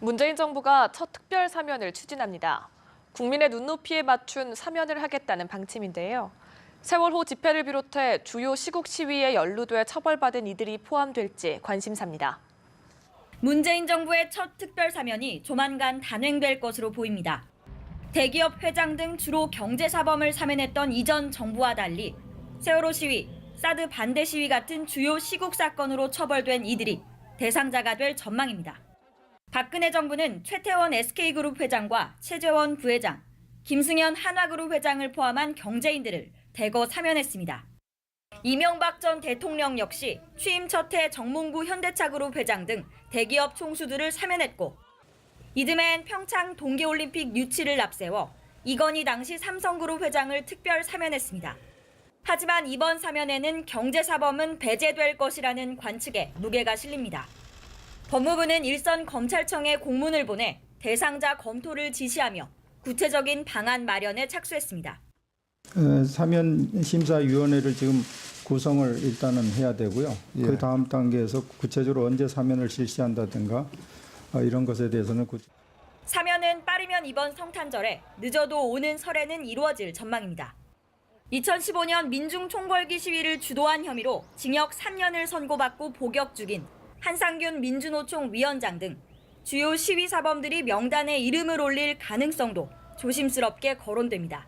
문재인 정부가 첫 특별 사면을 추진합니다. 국민의 눈높이에 맞춘 사면을 하겠다는 방침인데요. 세월호 집회를 비롯해 주요 시국 시위에 연루돼 처벌받은 이들이 포함될지 관심사입니다. 문재인 정부의 첫 특별 사면이 조만간 단행될 것으로 보입니다. 대기업 회장 등 주로 경제 사범을 사면했던 이전 정부와 달리 세월호 시위, 사드 반대 시위 같은 주요 시국 사건으로 처벌된 이들이 대상자가 될 전망입니다. 박근혜 정부는 최태원 SK그룹 회장과 최재원 부회장, 김승현 한화그룹 회장을 포함한 경제인들을 대거 사면했습니다. 이명박 전 대통령 역시 취임 첫 해 정몽구 현대차그룹 회장 등 대기업 총수들을 사면했고 이듬해엔 평창 동계올림픽 유치를 앞세워 이건희 당시 삼성그룹 회장을 특별 사면했습니다. 하지만 이번 사면에는 경제사범은 배제될 것이라는 관측에 무게가 실립니다. 법무부는 일선 검찰청에 공문을 보내 대상자 검토를 지시하며 구체적인 방안 마련에 착수했습니다. 어, 사면 심사위원회를 지금 구성을 일단은 해야 되고요. 예. 그 다음 단계에서 구체적으로 언제 사면을 실시한다든가 어, 이런 것에 대해서는 구- 사면은 빠르면 이번 성탄절에 늦어도 오는 설에는 이루어질 전망입니다. 2015년 민중 총궐기 시위를 주도한 혐의로 징역 3년을 선고받고 복역 중인 한상균 민주노총 위원장 등 주요 시위 사범들이 명단에 이름을 올릴 가능성도 조심스럽게 거론됩니다.